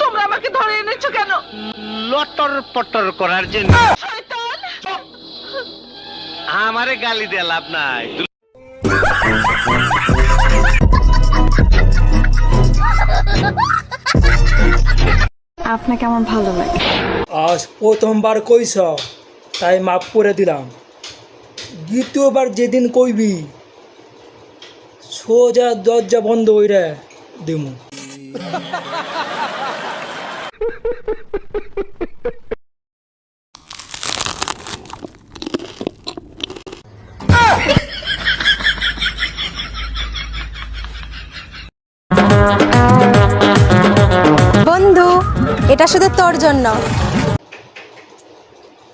তোমরা আমাকে ধরে এনেছো কেন? লটর পটর করার জন্য। শয়তান! আমারে গালি দিয়ে লাভ নাই। আপনাকে আমার ভালো লাগে? আজ প্রথমবার কইছ তাই মাফ করে দিলাম। দ্বিতীয়বার যেদিন কইবি সোজা দরজা বন্ধ হইরে দিমু। বন্ধু এটা শুধু তোর জন্য।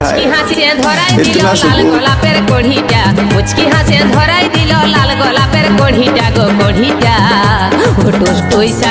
মুচকি হাসিয়ে ধরাই দিল লাল গোলাপের কড়িটা। মুচকি হাসিয়ে ধরাই দিল লাল গোলাপের কড়িটা গো কড়িটা। ওটুস পয়সা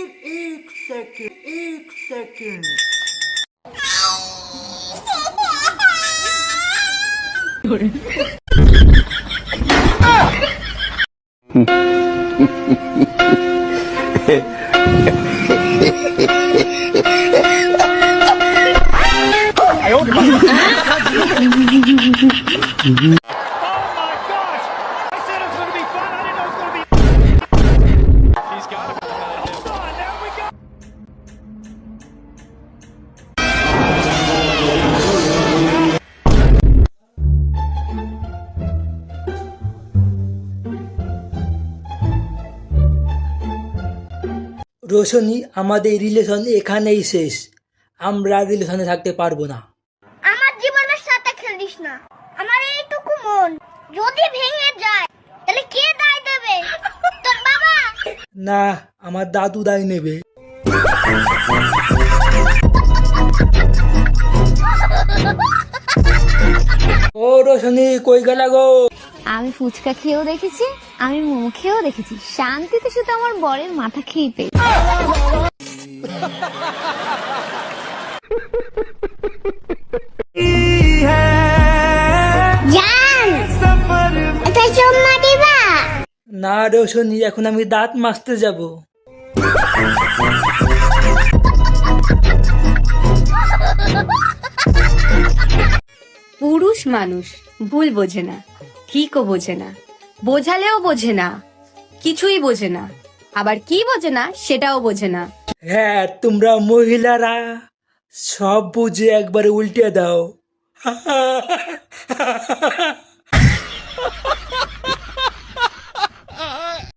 Take it eight seconds. Eight seconds. Roshni আমাদের রিলেশন এখানেই শেষ। আমরা রিলেশনে থাকতে পারব না। আমার জীবনের সাথে খেলিস না। আমার এইটুকু মন। যদি ভেঙে যায় তাহলে কে দায় দেবে? তোর বাবা? না আমার দাদু দায় নেবে। ও রোশনি কই গেলা গো? আমি ফুচকা খেয়েও দেখেছি আমি মোমো খেয়েও দেখেছি। শান্তিতে শুধু আমার বরের মাথা খেয়ে পেয়ে জান এটা চুম্মা না রোশনি এখন আমি দাঁত মাজতে যাব। পুরুষ মানুষ ভুল বোঝে না। ঠিকও বোঝে না। বোঝালেও বোঝে না। কিছুই বোঝে না। আবার কি বোঝে না, সেটাও বোঝে না। হ্যাঁ তোমরা মহিলারা সব বুঝে একবার উল্টে দাও।